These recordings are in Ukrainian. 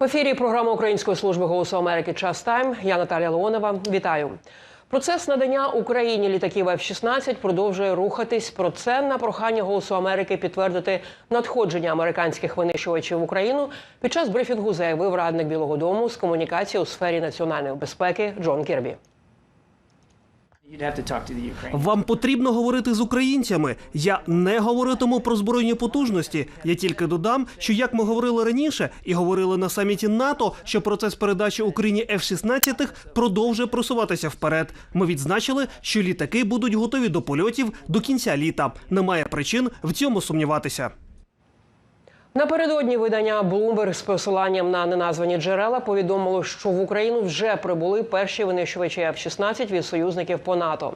В ефірі програма Української служби голосу Америки Час Тайм. Я Наталія Леонова. Вітаю. Процес надання Україні літаків F-16 продовжує рухатись. Про це на прохання голосу Америки підтвердити надходження американських винищувачів в Україну під час брифінгу заявив радник Білого Дому з комунікації у сфері національної безпеки Джон Кірбі. You'd have to talk to the Ukrainians. Вам потрібно говорити з українцями. Я не говоритиму про збройні потужності. Я тільки додам, що як ми говорили раніше і говорили на саміті НАТО, що процес передачі Україні F-16 продовжує просуватися вперед. Ми відзначили, що літаки будуть готові до польотів до кінця літа. Немає причин в цьому сумніватися. Напередодні видання Bloomberg з посиланням на неназвані джерела повідомило, що в Україну вже прибули перші винищувачі F-16 від союзників по НАТО.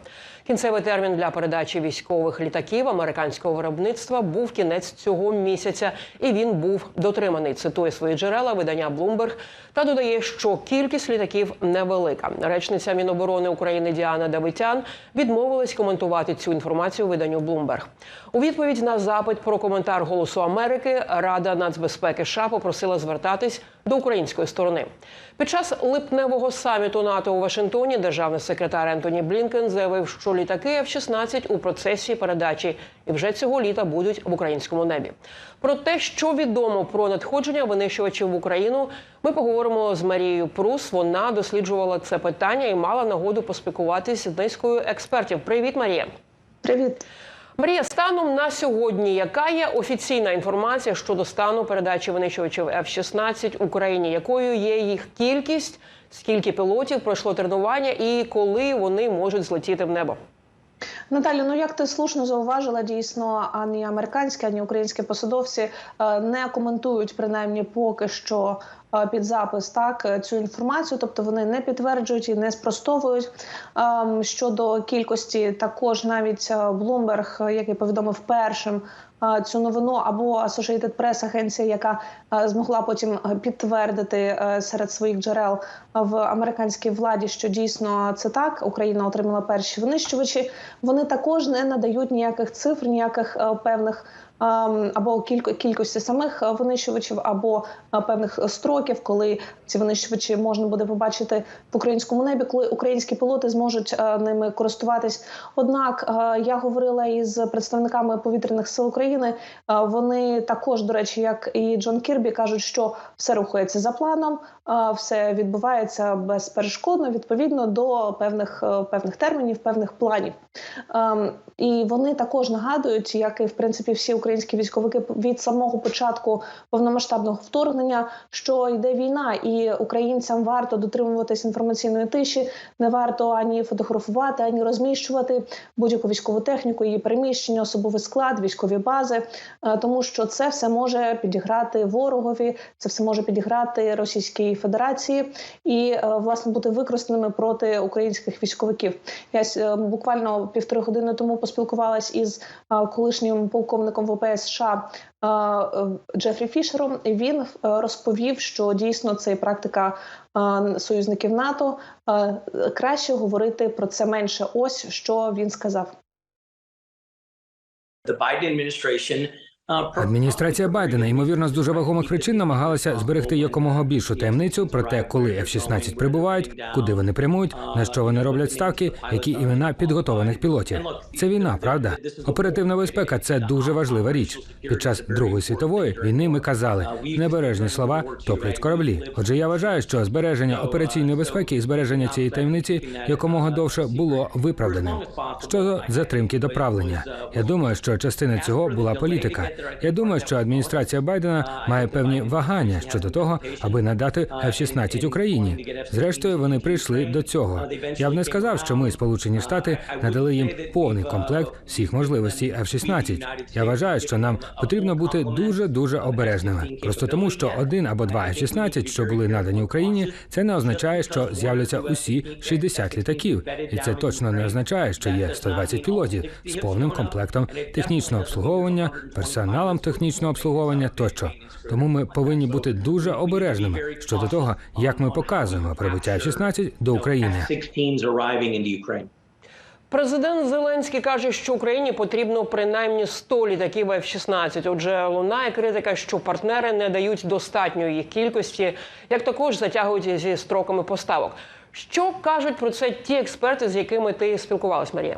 Кінцевий термін для передачі військових літаків американського виробництва був кінець цього місяця, і він був дотриманий. Цитує свої джерела видання Bloomberg та додає, що кількість літаків невелика. Речниця Міноборони України Діана Давитян відмовилась коментувати цю інформацію виданню Bloomberg. У відповідь на запит про коментар Голосу Америки Рада нацбезпеки США попросила звертатись до української сторони. Під час липневого саміту НАТО у Вашингтоні державний секретар Ентоні Блінкен заявив, що літаки F-16 у процесі передачі і вже цього літа будуть в українському небі. Про те, що відомо про надходження винищувачів в Україну, ми поговоримо з Марією Прус. Вона досліджувала це питання і мала нагоду поспілкуватися з низкою експертів. Привіт, Марія. Привіт. Марія, станом на сьогодні, яка є офіційна інформація щодо стану передачі винищувачів F-16 Україні? Якою є їх кількість? Скільки пілотів пройшло тренування, і коли вони можуть злетіти в небо? Наталі, ну як ти слушно зауважила, дійсно ані американські, ані українські посадовці е, не коментують принаймні поки що під запис так е, цю інформацію, тобто вони не підтверджують і не спростовують Ем, щодо кількості. Також навіть е, Bloomberg, е, який повідомив першим е, цю новину, або Associated Press, агенція, яка е, змогла потім е, підтвердити е, серед своїх джерел в американській владі, що дійсно це так. Україна отримала перші винищувачі. Вони також не надають ніяких цифр, ніяких е, певних. Або кілько- кількості самих е, винищувачів, або е, певних строків, коли ці винищувачі можна буде побачити в українському небі, коли українські пілоти зможуть е, ними користуватись. Однак я говорила із представниками повітряних сил України. Вони також, до речі, як і Джон Кірбі, кажуть, що все рухається за планом, все відбувається безперешкодно, відповідно до певних певних термінів, певних планів. Ем, І вони також нагадують, як і в принципі всі українські військовики від самого початку повномасштабного вторгнення, що йде війна, і українцям варто дотримуватись інформаційної тиші, не варто ані фотографувати, ані розміщувати будь-яку військову техніку, її переміщення, особовий склад, військові бази, е, тому що це все може підіграти ворогові, це все може підіграти Російській Федерації і е, власне бути використаними проти українських військовиків. Я е, буквально півтори години тому поспілкувалась із колишнім полковником ВПС США е, е, Джефрі Фішером. Він е, розповів, що дійсно це практика союзників НАТО. Краще говорити про це менше. Ось що він сказав. the Biden administration Адміністрація Байдена, ймовірно, з дуже вагомих причин намагалася зберегти якомога більшу таємницю про те, коли F-16 прибувають, куди вони прямують, на що вони роблять ставки, які імена підготованих пілотів. Це війна, правда? Оперативна безпека це дуже важлива річ. Під час Другої світової війни ми казали небережні слова топлять кораблі. Отже, я вважаю, що збереження операційної безпеки і збереження цієї таємниці якомога довше було виправданим. Щодо затримки доправлення, я думаю, що частина цього була політика. Я думаю, що адміністрація Байдена має певні вагання щодо того, аби надати F-16 Україні. Зрештою, вони прийшли до цього. Я б не сказав, що ми, Сполучені Штати, надали їм повний комплект всіх можливостей F-16. Я вважаю, що нам потрібно бути дуже дуже обережними. Просто тому, що один або два F-16, що були надані Україні, це не означає, що з'являться усі 60 літаків, і це точно не означає, що є 120 пілотів з повним комплектом технічного обслуговування, персоналом технічного обслуговування тощо. Тому ми повинні бути дуже обережними щодо того, як ми показуємо прибуття F-16 до України. 16s arriving into Ukraine. Президент Зеленський каже, що Україні потрібно принаймні 100 літаків F-16. Отже, лунає критика, що партнери не дають достатньої їх кількості, як також затягують зі строками поставок. Що кажуть про це ті експерти, з якими ти спілкувалась, Марія?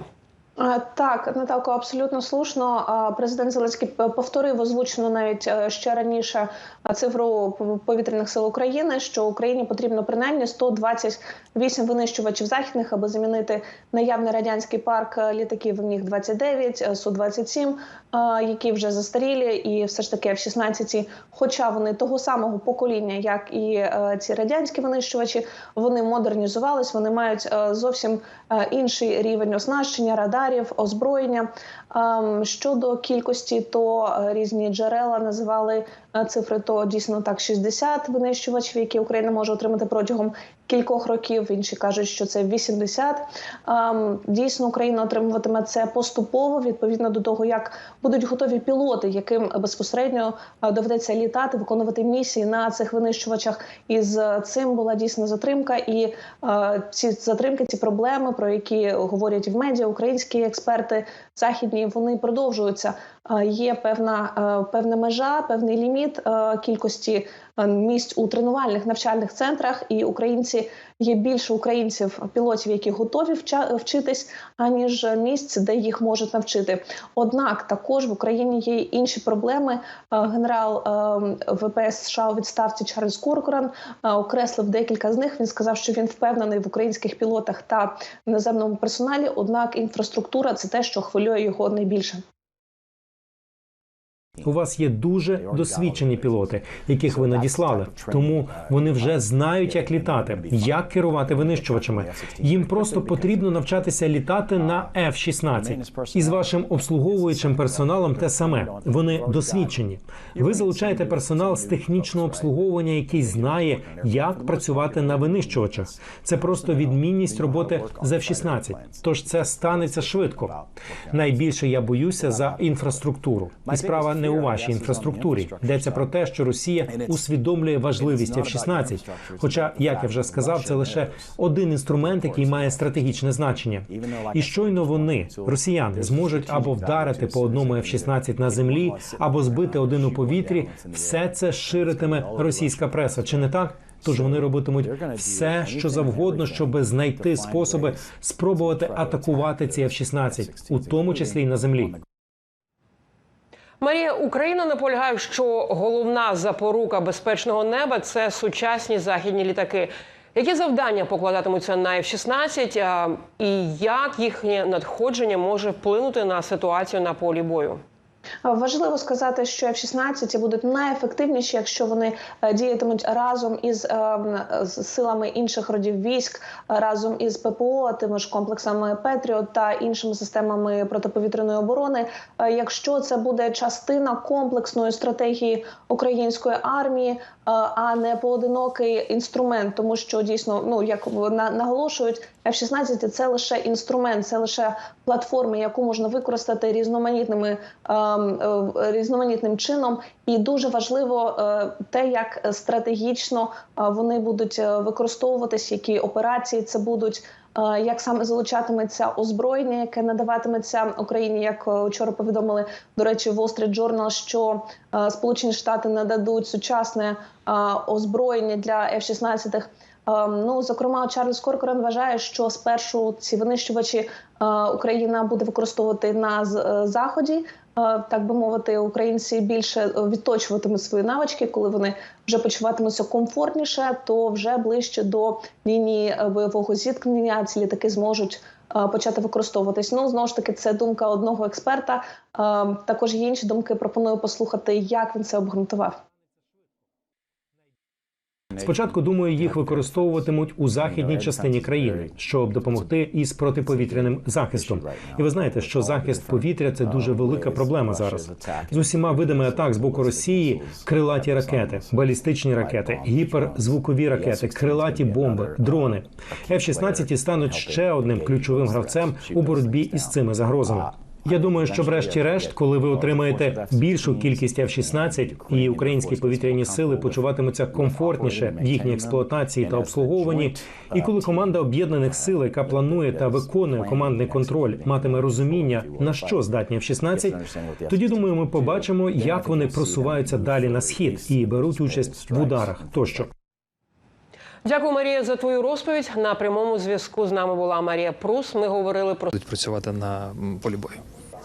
Так, Наталко, абсолютно слушно. Президент Зеленський повторив озвучено навіть е, ще раніше цифру повітряних сил України, що Україні потрібно принаймні 128 винищувачів західних, аби замінити наявний радянський парк е, літаків. В них 29, су 27 е, які вже застарілі, і все ж таки F-16, хоча вони того самого покоління, як і ці радянські винищувачі, вони модернізувались, вони мають зовсім інший рівень оснащення, радарів, озброєння. Ем, Щодо кількості, то е, різні джерела називали е, цифри. То дійсно так 60 винищувачів, які Україна може отримати протягом кількох років. Інші кажуть, що це 80. Ем, Дійсно, Україна отримуватиме це поступово відповідно до того, як будуть готові пілоти, яким безпосередньо е, доведеться літати, виконувати місії на цих винищувачах. І з цим була дійсна затримка. І е, ці затримки, ці проблеми, про які говорять в медіа, українські експерти західні, вони продовжуються. Е, Є певна певна межа, певний ліміт кількості місць у тренувальних навчальних центрах, і українці є більше українців, пілотів, які готові вчитись, аніж місць, де їх можуть навчити. Однак також в Україні є інші проблеми. Е, Генерал е, ВПС США у відставці Чарльз Коркоран е, окреслив декілька з них. Він сказав, що він впевнений в українських пілотах та наземному персоналі. Однак інфраструктура це те, що хвилює його найбільше. У вас є дуже досвідчені пілоти, яких ви надіслали. Тому вони вже знають, як літати, як керувати винищувачами. Їм просто потрібно навчатися літати на F-16. І з вашим обслуговуючим персоналом те саме. Вони досвідчені. Ви залучаєте персонал з технічного обслуговування, який знає, як працювати на винищувачах. Це просто відмінність роботи з F-16. Тож це станеться швидко. Найбільше я боюся за інфраструктуру. І справа не у вашій інфраструктурі. Йдеться про те, що Росія усвідомлює важливість F-16. Хоча, як я вже сказав, це лише один інструмент, який має стратегічне значення. І щойно вони, росіяни, зможуть або вдарити по одному F-16 на землі, або збити один у повітрі. Все це ширитиме російська преса. Чи не так? Тож вони робитимуть все, що завгодно, щоб знайти способи спробувати атакувати ці F-16, у тому числі й на землі. Марія Україна наполягає, що головна запорука безпечного неба це сучасні західні літаки. Які завдання покладатимуться на F-16 і як їхнє надходження може вплинути на ситуацію на полі бою? Важливо сказати, що F-16 будуть найефективніші, якщо вони е, діятимуть разом із е, силами інших родів військ, разом із ППО, тими ж комплексами Петріот та іншими системами протиповітряної оборони. Е, Якщо це буде частина комплексної стратегії української армії, а не поодинокий інструмент, тому що дійсно, ну як на- наголошують, F-16 – це лише інструмент, це лише платформа, яку можна використати різноманітними ем, е, різноманітним чином. І дуже важливо е, те, як стратегічно е, вони будуть е, використовуватись, які операції це будуть. Е, Як саме залучатиметься озброєння, яке надаватиметься Україні, як е, вчора повідомили до речі, Wall Street Journal, що е, Сполучені Штати нададуть сучасне е, озброєння для F-16. Ем, Ну, зокрема, Чарльз Коркорен вважає, що спершу ці винищувачі е, Україна буде використовувати на е, заході. Так би мовити, українці більше е, відточуватимуть свої навички, коли вони вже почуватимуться комфортніше, то вже ближче до лінії е, бойового зіткнення ці літаки зможуть е, почати використовуватись. Ну знову ж таки, це думка одного експерта. Також є інші думки. Пропоную послухати, як він це обґрунтував. Спочатку думаю, їх використовуватимуть у західній частині країни, щоб допомогти із протиповітряним захистом. І ви знаєте, що захист повітря це дуже велика проблема зараз. З усіма видами атак з боку Росії, крилаті ракети, балістичні ракети, гіперзвукові ракети, крилаті бомби, дрони. F-16 стануть ще одним ключовим гравцем у боротьбі із цими загрозами. Я думаю, що врешті-решт, коли ви отримаєте більшу кількість F-16, і українські повітряні сили почуватимуться комфортніше в їхній експлуатації та обслуговуванні, і коли команда об'єднаних сил, яка планує та виконує командний контроль, матиме розуміння на що здатні F-16, тоді думаю, ми побачимо, як вони просуваються далі на схід і беруть участь в ударах тощо. Дякую, Марія, за твою розповідь. На прямому зв'язку з нами була Марія Прус. Ми говорили про працювати на полі бою.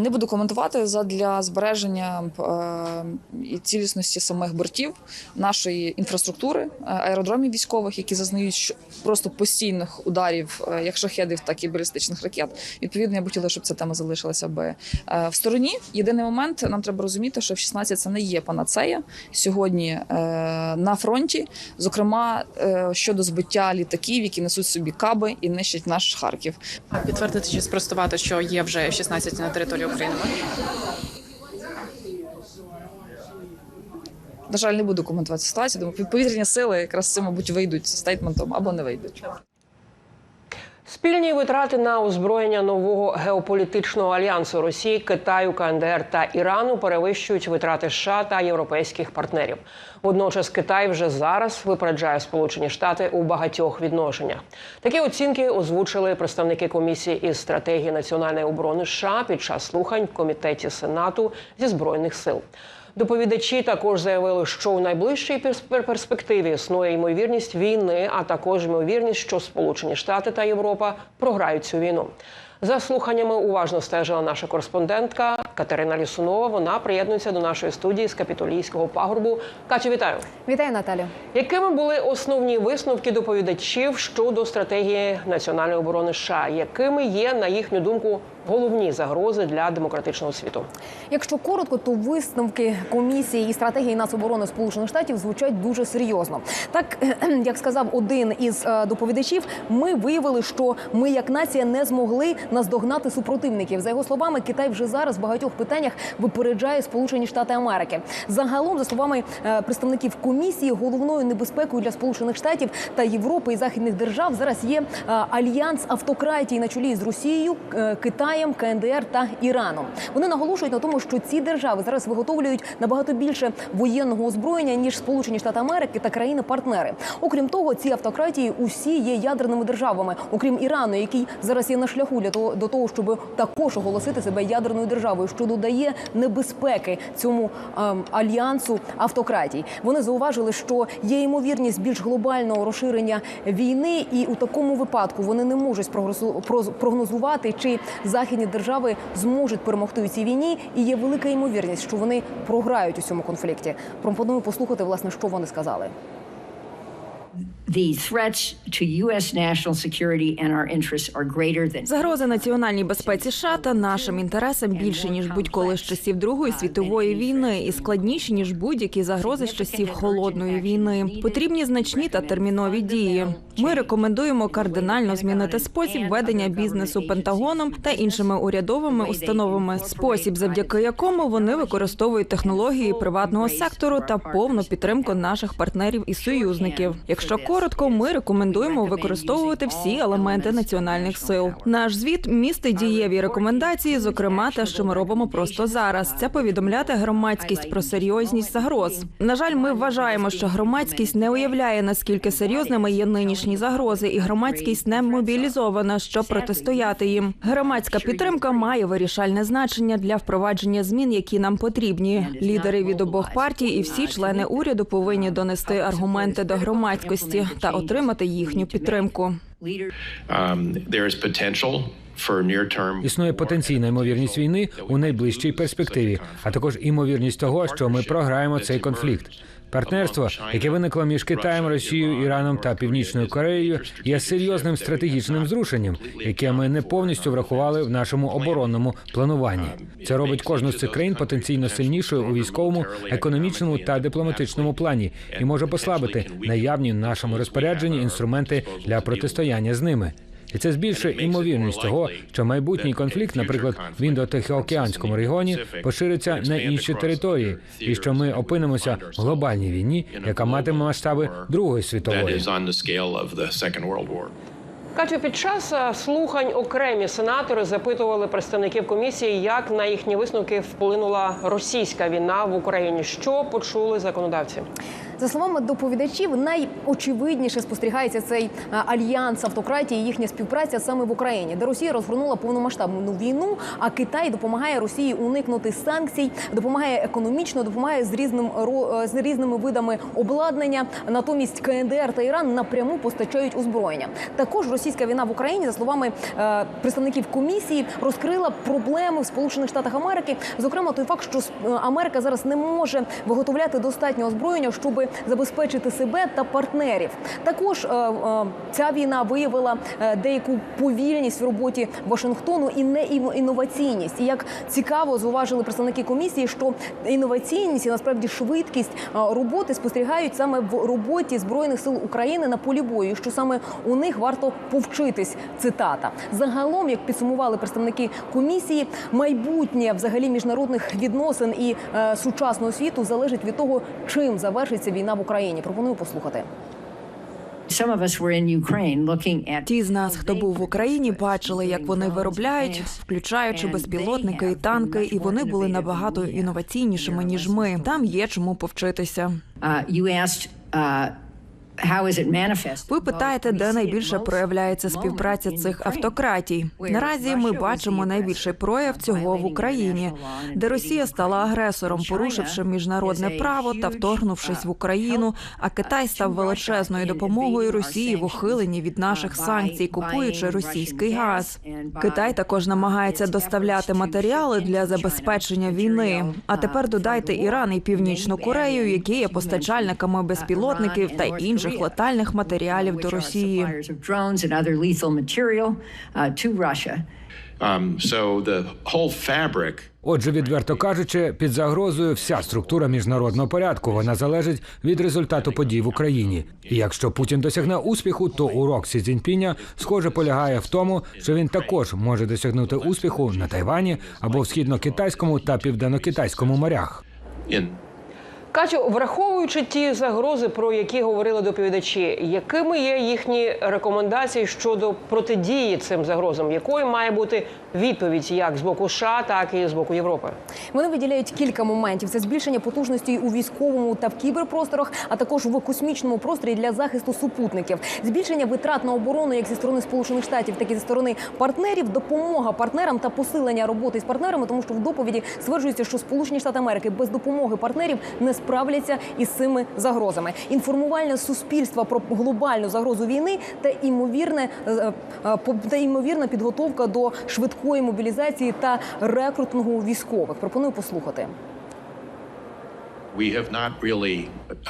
Не буду коментувати задля збереження е, і цілісності самих бортів нашої інфраструктури, е, аеродромів військових, які зазнають просто постійних ударів, е, як шахедів, так і балістичних ракет. Відповідно, я б хотіла, щоб ця тема залишилася би е, в стороні. Єдиний момент нам треба розуміти, що F-16 це не є панацея сьогодні е, на фронті, зокрема е, щодо збиття літаків, які несуть собі каби і нищать наш Харків. Підтвердити чи спростувати, що є вже F-16 на території України. На жаль, не буду коментувати ситуацію. Думаю, повітряні сили якраз цим, мабуть, вийдуть з стейтментом або не вийдуть. Спільні витрати на озброєння нового геополітичного альянсу Росії, Китаю, КНДР та Ірану перевищують витрати США та європейських партнерів. Водночас Китай вже зараз випереджає Сполучені Штати у багатьох відношеннях. Такі оцінки озвучили представники комісії із стратегії національної оборони США під час слухань в комітеті Сенату зі збройних сил. Доповідачі також заявили, що у найближчій перс- перспективі існує ймовірність війни, а також ймовірність, що Сполучені Штати та Європа програють цю війну. За слуханнями уважно стежила наша кореспондентка Катерина Лісунова. Вона приєднується до нашої студії з капітолійського пагорбу. Катю, вітаю! Вітаю, Наталю. Якими були основні висновки доповідачів щодо стратегії національної оборони США? Якими є, на їхню думку, головні загрози для демократичного світу? Якщо коротко, то висновки комісії і стратегії нацоборони Сполучених Штатів звучать дуже серйозно. Так як сказав один із е, доповідачів, ми виявили, що ми як нація не змогли наздогнати супротивників. За його словами, Китай вже зараз в багатьох питаннях випереджає Сполучені Штати Америки. Загалом, за словами е, представників комісії, головною небезпекою для Сполучених Штатів та Європи і західних держав зараз є е, альянс автократії на чолі з Росією, е, Китаєм, КНДР та Іраном. Вони наголошують на тому, що ці держави зараз виготовлюють набагато більше воєнного озброєння ніж Сполучені Штати Америки та країни-партнери. Окрім того, ці автократії усі є ядерними державами, окрім Ірану, який зараз є на шляху для того до того, щоб також оголосити себе ядерною державою, що додає небезпеки цьому ем, альянсу автократій. Вони зауважили, що є ймовірність більш глобального розширення війни, і у такому випадку вони не можуть прогнозувати, чи західні держави зможуть перемогти у цій війні, і є велика ймовірність, що вони програють у цьому конфлікті. Пропоную послухати, власне, що вони сказали. The threats to U.S. national security and our interests are greater than Загрози національній безпеці США та нашим інтересам більше ніж будь-коли з часів Другої світової війни і складніші ніж будь-які загрози з часів холодної війни. Потрібні значні та термінові дії. Ми рекомендуємо кардинально змінити спосіб ведення бізнесу Пентагоном та іншими урядовими установами, спосіб, завдяки якому вони використовують технології приватного сектору та повну підтримку наших партнерів і союзників. Якщо коротко, ми рекомендуємо використовувати всі елементи національних сил. Наш звіт містить дієві рекомендації, зокрема те, що ми робимо просто зараз. Це повідомляти громадськість про серйозність загроз. На жаль, ми вважаємо, що громадськість не уявляє наскільки серйозними є нинішні загрози, і громадськість не мобілізована, щоб протистояти їм. Громадська підтримка має вирішальне значення для впровадження змін, які нам потрібні. Лідери від обох партій і всі члени уряду повинні донести аргументи до громадськості та отримати їхню підтримку. Um, Існує потенційна ймовірність війни у найближчій перспективі, а також імовірність того, що ми програємо цей конфлікт. Партнерство, яке виникло між Китаєм, Росією, Іраном та Північною Кореєю, є серйозним стратегічним зрушенням, яке ми не повністю врахували в нашому оборонному плануванні. Це робить кожну з цих країн потенційно сильнішою у військовому, економічному та дипломатичному плані і може послабити наявні в нашому розпорядженні інструменти для протистояння з ними. І це збільшує імовірність того, що майбутній конфлікт, наприклад, в індотихоокеанському регіоні, пошириться на інші території, і що ми опинимося в глобальній війні, яка матиме масштаби Другої світової. Катю, під час е, слухань окремі сенатори запитували представників комісії, як на їхні висновки вплинула російська війна в Україні. Що почули законодавці? За словами доповідачів, найочевидніше спостерігається цей е, альянс автократії, і їхня співпраця саме в Україні, де Росія розгорнула повномасштабну війну, а Китай допомагає Росії уникнути санкцій, допомагає економічно, допомагає з різним е, з різними видами обладнання. Натомість КНДР та Іран напряму постачають озброєння. Також російська війна в Україні, за словами е, представників комісії, розкрила проблеми в Сполучених Штатах Америки. Зокрема, той факт, що Америка зараз не може виготовляти достатньо озброєння, щоб забезпечити себе та партнерів. Також е, е, ця війна виявила е, деяку повільність в роботі Вашингтону і не ів- інноваційність. І як цікаво зауважили представники комісії, що інноваційність і насправді швидкість роботи спостерігають саме в роботі збройних сил України на полі бою. Що саме у них варто повчитись. Цитата загалом, як підсумували представники комісії, майбутнє взагалі міжнародних відносин і сучасного світу залежить від того, чим завершиться війна в Україні. Пропоную послухати. Ті з нас, хто був в Україні, бачили, як вони виробляють, включаючи безпілотники і танки, і вони були набагато інноваційнішими ніж ми. Там є чому повчитися. Ви питаєте, де найбільше проявляється співпраця цих автократій. Наразі ми бачимо найбільший прояв цього в Україні, де Росія стала агресором, порушивши міжнародне право та вторгнувшись в Україну. А Китай став величезною допомогою Росії в ухиленні від наших санкцій, купуючи російський газ. Китай також намагається доставляти матеріали для забезпечення війни. А тепер додайте Іран і Північну Корею, які є постачальниками безпілотників та інших летальних матеріалів до Росії. Suppliers of drones and other lethal material uh, to Russia. Um, so the whole fabric Отже, відверто кажучи, під загрозою вся структура міжнародного порядку вона залежить від результату подій в Україні. І якщо Путін досягне успіху, то урок Сі Цзіньпіня, схоже полягає в тому, що він також може досягнути успіху на Тайвані або в східно-китайському та південно-китайському морях. Катю, враховуючи ті загрози, про які говорили доповідачі, якими є їхні рекомендації щодо протидії цим загрозам? Якою має бути відповідь як з боку США, так і з боку Європи? Вони виділяють кілька моментів: це збільшення потужності у військовому та в кіберпросторах, а також в космічному просторі для захисту супутників, збільшення витрат на оборону як зі сторони Сполучених Штатів, так і зі сторони партнерів, допомога партнерам та посилення роботи з партнерами, тому що в доповіді стверджується, що Сполучені Штати Америки без допомоги партнерів не справляться із цими загрозами. Інформування суспільства про глобальну загрозу війни та імовірне е, е, та ймовірна підготовка до швидкої мобілізації та рекрутингу військових. Пропоную послухати. We have not really,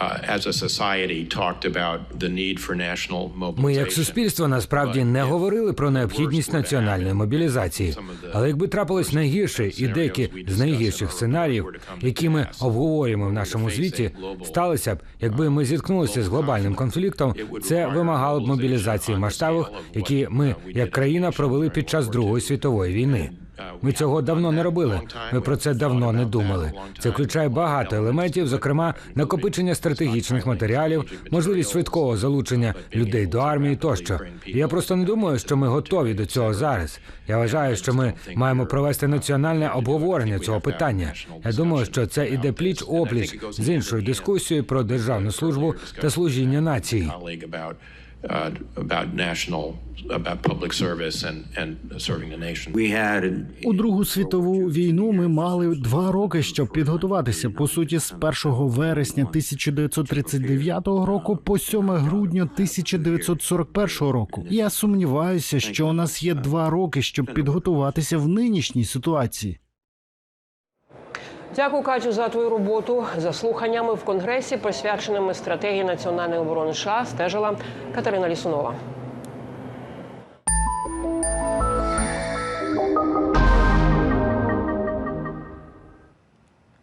uh, as a society, talked about the need for national mobilization. Ми, як суспільство, насправді не говорили про необхідність національної мобілізації. Але якби трапилось найгірше, і деякі з найгірших сценаріїв, які ми обговорюємо в нашому звіті, сталися б, якби ми зіткнулися з глобальним конфліктом, це вимагало б мобілізації в масштабах, які ми, як країна, провели під час Другої світової війни. Ми цього давно не робили. Ми про це давно не думали. Це включає багато елементів, зокрема накопичення стратегічних матеріалів, можливість швидкого залучення людей до армії тощо. Я просто не думаю, що ми готові до цього зараз. Я вважаю, що ми маємо провести національне обговорення цього питання. Я думаю, що це іде пліч опліч з іншою дискусією про державну службу та служіння нації. Uh, about national about public service and and serving the nation. У Другу світову війну ми мали два роки, щоб підготуватися. По суті, з 1 вересня 1939 року по 7 грудня 1941 року. Я сумніваюся, що у нас є два роки, щоб підготуватися в нинішній ситуації. Дякую, Катю, за твою роботу. За слуханнями в конгресі, присвяченими стратегії національної оборони США, стежила Катерина Лісунова.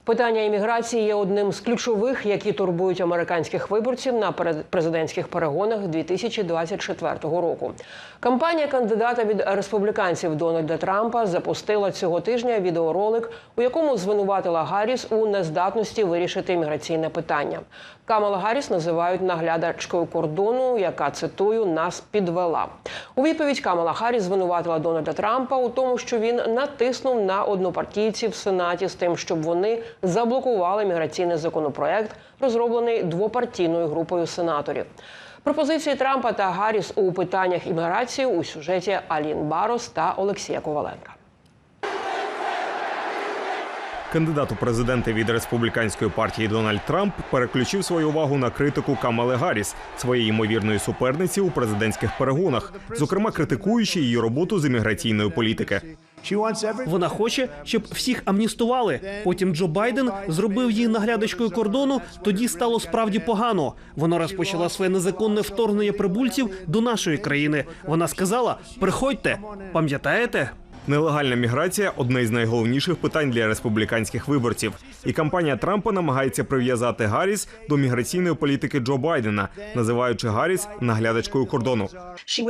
Питання імміграції є одним з ключових, які турбують американських виборців на президентських перегонах 2024 року. Кампанія кандидата від республіканців Дональда Трампа запустила цього тижня відеоролик, у якому звинуватила Гарріс у нездатності вирішити імміграційне питання. Камала Гарріс називають наглядачкою кордону, яка цитую нас підвела. У відповідь Камала Гарріс звинуватила Дональда Трампа у тому, що він натиснув на однопартійців в сенаті з тим, щоб вони заблокували міграційний законопроект, розроблений двопартійною групою сенаторів. Пропозиції Трампа та Гарріс у питаннях імміграції у сюжеті Алін Барос та Олексія Коваленка. Кандидат у президенти від республіканської партії Дональд Трамп переключив свою увагу на критику Камали Гарріс, своєї ймовірної суперниці у президентських перегонах, зокрема критикуючи її роботу з імміграційної політики. Вона хоче, щоб всіх амністували. Потім Джо Байден зробив її наглядачкою кордону. Тоді стало справді погано. Вона розпочала своє незаконне вторгнення прибульців до нашої країни. Вона сказала: приходьте, пам'ятаєте? Нелегальна міграція одне із найголовніших питань для республіканських виборців, і кампанія Трампа намагається прив'язати Гарріс до міграційної політики Джо Байдена, називаючи Гарріс наглядачкою кордону.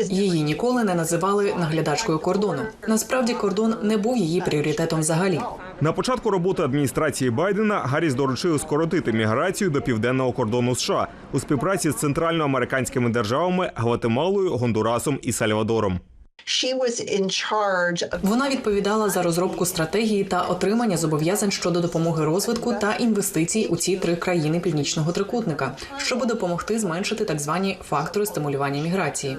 Її ніколи не називали наглядачкою кордону. Насправді кордон не був її пріоритетом взагалі. На початку роботи адміністрації Байдена Гарріс доручив скоротити міграцію до південного кордону США у співпраці з центральноамериканськими державами Гватемалою, Гондурасом і Сальвадором. Вона відповідала за розробку стратегії та отримання зобов'язань щодо допомоги розвитку та інвестицій у ці три країни північного трикутника, щоб допомогти зменшити так звані фактори стимулювання міграції.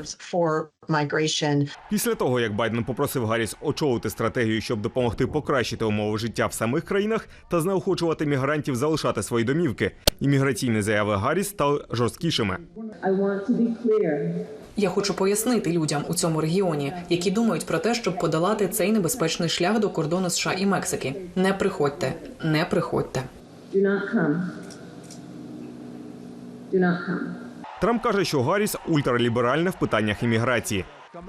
Після того, як Байден попросив Гарріс очолити стратегію, щоб допомогти покращити умови життя в самих країнах та знеохочувати мігрантів залишати свої домівки, імміграційні заяви Гарріс стали жорсткішими. Я хочу пояснити людям у цьому регіоні, які думають про те, щоб подолати цей небезпечний шлях до кордону США і Мексики. Не приходьте, не приходьте. Трамп каже, що Гарріс ультраліберальна в питаннях імміграції.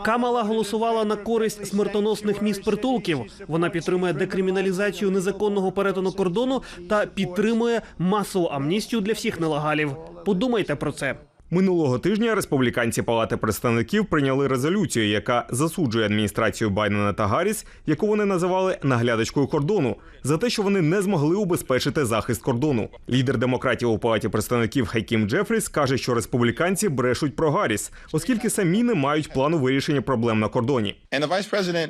Камала голосувала на користь смертоносних міст притулків. Вона підтримує декриміналізацію незаконного перетину кордону та підтримує масову амністію для всіх нелегалів. Подумайте про це. Минулого тижня республіканці Палати представників прийняли резолюцію, яка засуджує адміністрацію Байдена та Гарріс, яку вони називали наглядачкою кордону, за те, що вони не змогли убезпечити захист кордону. Лідер демократів у палаті представників Хайкім Джефріс каже, що республіканці брешуть про Гарріс, оскільки самі не мають плану вирішення проблем на кордоні. And the vice president.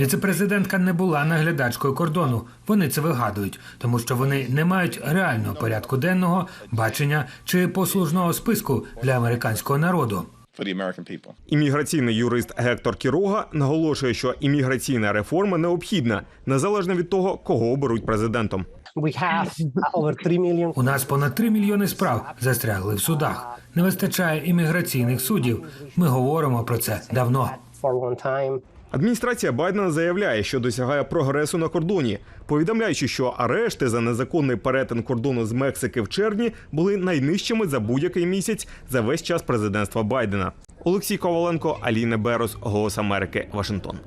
Віцепрезидентка не була наглядачкою кордону. Вони це вигадують, тому що вони не мають реального порядку денного, бачення чи послужного списку для американського народу. Імміграційний юрист Гектор Кірога наголошує, що імміграційна реформа необхідна незалежно від того, кого оберуть президентом. У нас понад 3 мільйони справ застрягли в судах. Не вистачає імміграційних суддів. Ми говоримо про це давно. Адміністрація Байдена заявляє, що досягає прогресу на кордоні, повідомляючи, що арешти за незаконний перетин кордону з Мексики в червні були найнижчими за будь-який місяць за весь час президентства Байдена. Олексій Коваленко, Аліна Берос, Голос Америки, Вашингтон.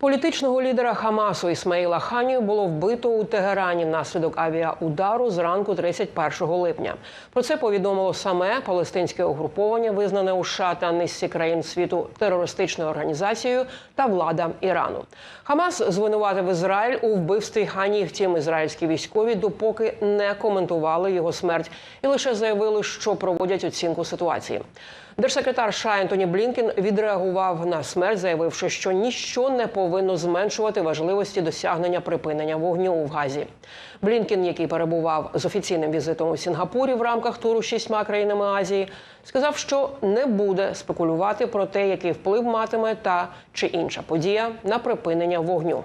Політичного лідера Хамасу Ісмаїла Ханію було вбито у Тегерані внаслідок авіаудару зранку 31 липня. Про це повідомило саме палестинське угруповання, визнане у США та низці країн світу терористичною організацією та влада Ірану. Хамас звинуватив Ізраїль у вбивстві Хані. Втім, ізраїльські військові допоки не коментували його смерть і лише заявили, що проводять оцінку ситуації. Держсекретар США Ентоні Блінкен відреагував на смерть, заявивши, що ніщо не повинно зменшувати важливості досягнення припинення вогню в Газі. Блінкен, який перебував з офіційним візитом у Сінгапурі в рамках туру шістьма країнами Азії, сказав, що не буде спекулювати про те, який вплив матиме та чи інша подія на припинення вогню.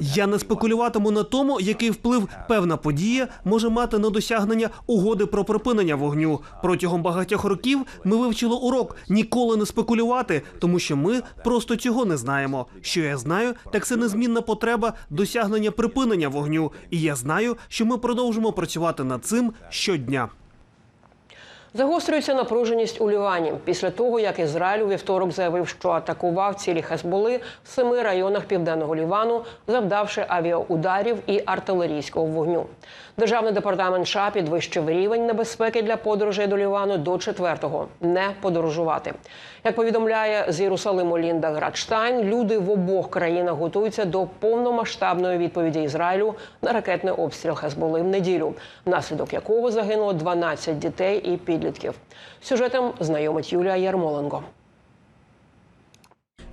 Я не спекулюватиму на тому, який вплив певна подія може мати на досягнення угоди про припинення вогню. Протягом багатьох років ми вивчили урок ніколи не спекулювати, тому що ми просто цього не знаємо. Що я знаю, так це незмінна потреба досягнення припинення вогню. І я знаю, що ми продовжимо працювати над цим щодня. Загострюється напруженість у Лівані після того, як Ізраїль у вівторок заявив, що атакував цілі Хезболи в семи районах південного Лівану, завдавши авіаударів і артилерійського вогню. Державний департамент США підвищив рівень небезпеки для подорожей до Лівану до четвертого не подорожувати. Як повідомляє з Єрусалиму Лінда Градштайн, люди в обох країнах готуються до повномасштабної відповіді Ізраїлю на ракетний обстріл Хезболи в неділю, внаслідок якого загинуло 12 дітей і підлітків. Сюжетом знайомить Юлія Ярмоленко.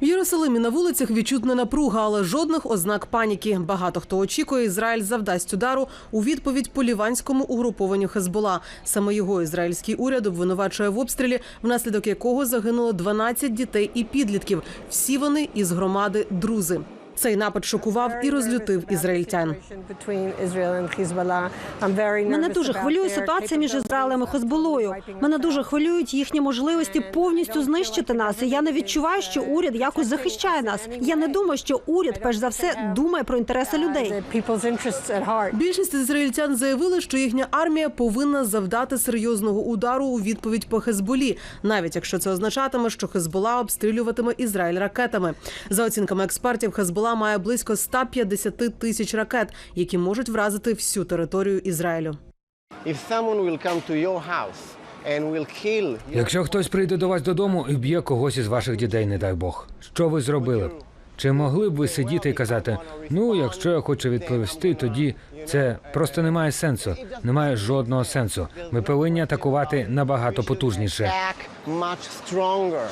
В Єрусалимі на вулицях відчутна напруга, але жодних ознак паніки. Багато хто очікує, Ізраїль завдасть удару у відповідь по ліванському угрупованню Хезбола. Саме його ізраїльський уряд обвинувачує в обстрілі, внаслідок якого загинуло 12 дітей і підлітків. Всі вони із громади друзи. Цей напад шокував і розлютив ізраїльтян. Мене дуже хвилює ситуація між Ізраїлем і Хезболою. Мене дуже хвилюють їхні можливості повністю знищити нас. І я не відчуваю, що уряд якось захищає нас. Я не думаю, що уряд, перш за все, думає про інтереси людей. Більшість ізраїльтян заявили, що їхня армія повинна завдати серйозного удару у відповідь по Хезболі, навіть якщо це означатиме, що Хезбола обстрілюватиме Ізраїль ракетами. За оцінками експертів, Хезбола має близько 150 тисяч ракет, які можуть вразити всю територію Ізраїлю. Якщо хтось прийде до вас додому і вб'є когось із ваших дітей, не дай Бог, що ви зробили б? Чи могли б ви сидіти і казати: ну, якщо я хочу відповісти, тоді це просто не має сенсу, немає жодного сенсу. Ми повинні атакувати набагато потужніше.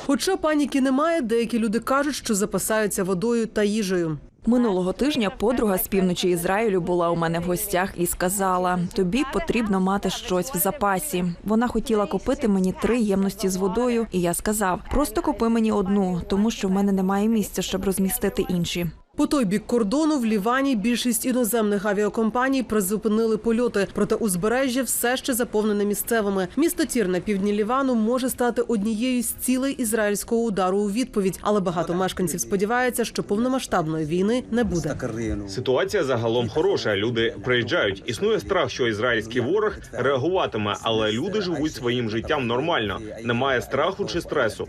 Хоча паніки немає, деякі люди кажуть, що запасаються водою та їжею. Минулого тижня подруга з півночі Ізраїлю була у мене в гостях і сказала: тобі потрібно мати щось в запасі. Вона хотіла купити мені три ємності з водою, і я сказав: просто купи мені одну, тому що в мене немає місця, щоб розмістити інші. По той бік кордону в Лівані більшість іноземних авіакомпаній призупинили польоти, проте узбережжя все ще заповнене місцевими. Місто Тір на півдні Лівану може стати однією з цілей ізраїльського удару у відповідь, але багато мешканців сподіваються, що повномасштабної війни не буде. Ситуація загалом хороша. Люди приїжджають. Існує страх, що ізраїльський ворог реагуватиме, але люди живуть своїм життям нормально. Немає страху чи стресу.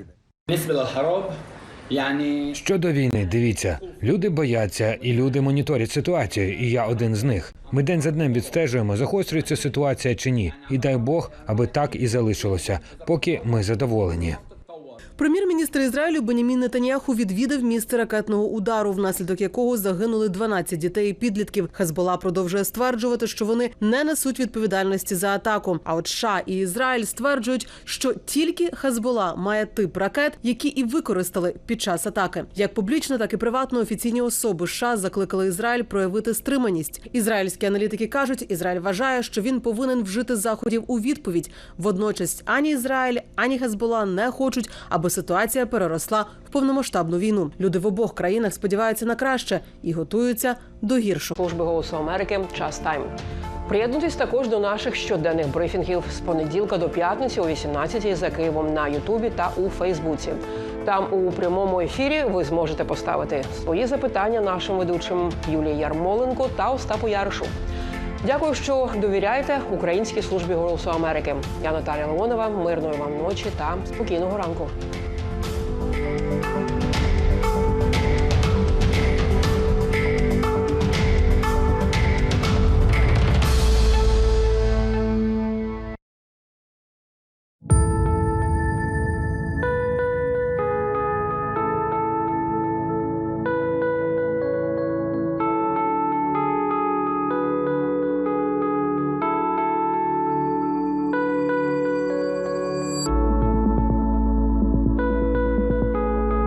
Щодо війни, дивіться, люди бояться і люди моніторять ситуацію, і я один з них. Ми день за днем відстежуємо, загострюється ситуація чи ні. І дай Бог, аби так і залишилося, поки ми задоволені. Прем'єр-міністр Ізраїлю Бенімін Нетаньяху відвідав місце ракетного удару, внаслідок якого загинули 12 дітей і підлітків. Хезбола продовжує стверджувати, що вони не несуть відповідальності за атаку. А от США і Ізраїль стверджують, що тільки Хезбола має тип ракет, які і використали під час атаки. Як публічно, так і приватно офіційні особи США закликали Ізраїль проявити стриманість. Ізраїльські аналітики кажуть, Ізраїль вважає, що він повинен вжити заходів у відповідь. Водночас ані Ізраїль, ані Хезбола не хочуть, аби ситуація переросла в повномасштабну війну. Люди в обох країнах сподіваються на краще і готуються до гіршого. Служби голосу Америки час тайм. Приєднуйтесь також до наших щоденних брифінгів з понеділка до п'ятниці о 18 за Києвом на Ютубі та у Фейсбуці. Там у прямому ефірі ви зможете поставити свої запитання нашим ведучим Юлії Ярмоленко та Остапу Яришу. Дякую, що довіряєте Українській службі голосу Америки. Я Наталія Леонова. Мирної вам ночі та спокійного ранку.